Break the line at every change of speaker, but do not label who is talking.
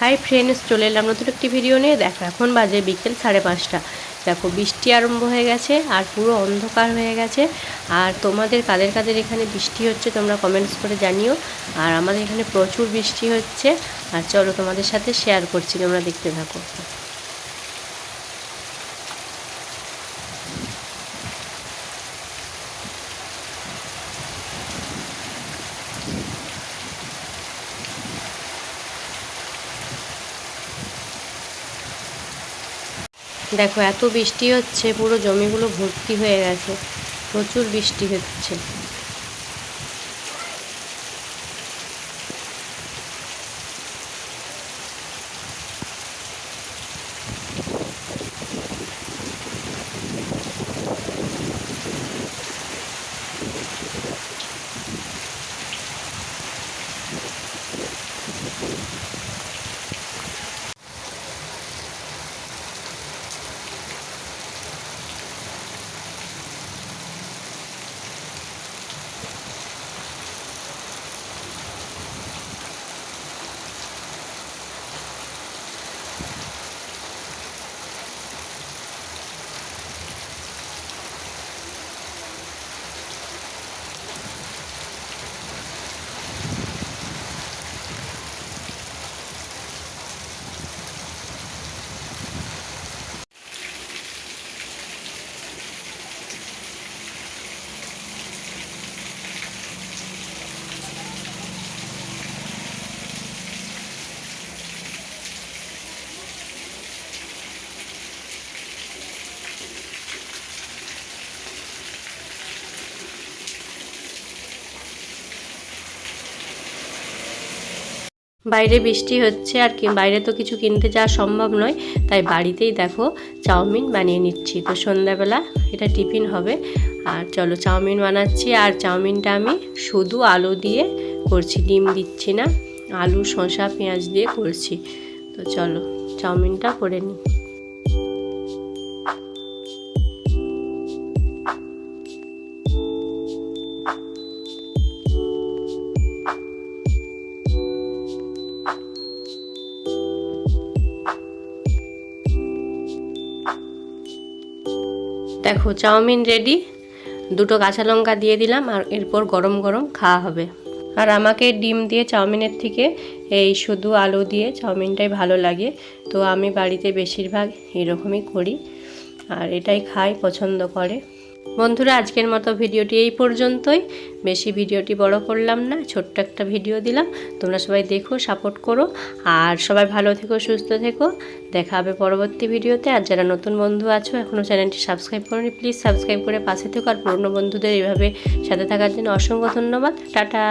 Hi friends চলে এলাম নতুন একটি ভিডিও নিয়ে। দেখো, এখন বাজে বিকেল সাড়ে পাঁচটা। দেখো, বৃষ্টি আরম্ভ হয়ে গেছে আর পুরো অন্ধকার হয়ে গেছে। আর তোমাদের কাদের কাদের এখানে বৃষ্টি হচ্ছে তোমরা কমেন্টস করে জানিও। আর আমাদের এখানে প্রচুর বৃষ্টি হচ্ছে। আর চলো তোমাদের সাথে শেয়ার করছি, তোমরা দেখতে থাকো। দেখো এত বৃষ্টি হচ্ছে পুরো জমিগুলো ভর্তি হয়ে গেছে। প্রচুর বৃষ্টি হচ্ছে। বাইরে বৃষ্টি হচ্ছে আর কি, বাইরে তো কিছু কিনতে যাওয়া সম্ভব নয়, তাই বাড়িতেই দেখো চাউমিন বানিয়ে নিচ্ছি। তো সন্ধ্যাবেলা এটা টিফিন হবে, আর চলো চাউমিন বানাচ্ছি, আর চাউমিনটা আমি শুধু আলু দিয়ে করছি, ডিম দিচ্ছি না, আলু, শসা, পেঁয়াজ দিয়ে করছি। তো চলো চাউমিনটা করে নিই। দেখো, চাউমিন রেডি দুটো কাঁচা লঙ্কা দিয়ে দিলাম আর এরপর গরম গরম খাওয়া হবে। আর আমাকে ডিম দিয়ে চাউমিনের থেকে এই শুধু আলু দিয়ে চাউমিনটাই ভালো লাগে। তো আমি বাড়িতে বেশিরভাগ এরকমই করি, আর এটাই খাই, পছন্দ করে। বন্ধুরা, আজকের মতো ভিডিওটি এই পর্যন্তই। বেশি ভিডিওটি বড় করলাম না, ছোট্ট একটা ভিডিও দিলাম। তোমরা সবাই দেখো, সাপোর্ট করো। আর সবাই ভালো থেকো, সুস্থ থেকো। দেখা হবে পরবর্তী ভিডিওতে। আর যারা নতুন বন্ধু আছো এখনও চ্যানেলটি সাবস্ক্রাইব করোনি, প্লিজ সাবস্ক্রাইব করে পাশে থেকো। আর পুরনো বন্ধুদের এইভাবে সাথে থাকার জন্য অসংখ্য ধন্যবাদ। টাটা!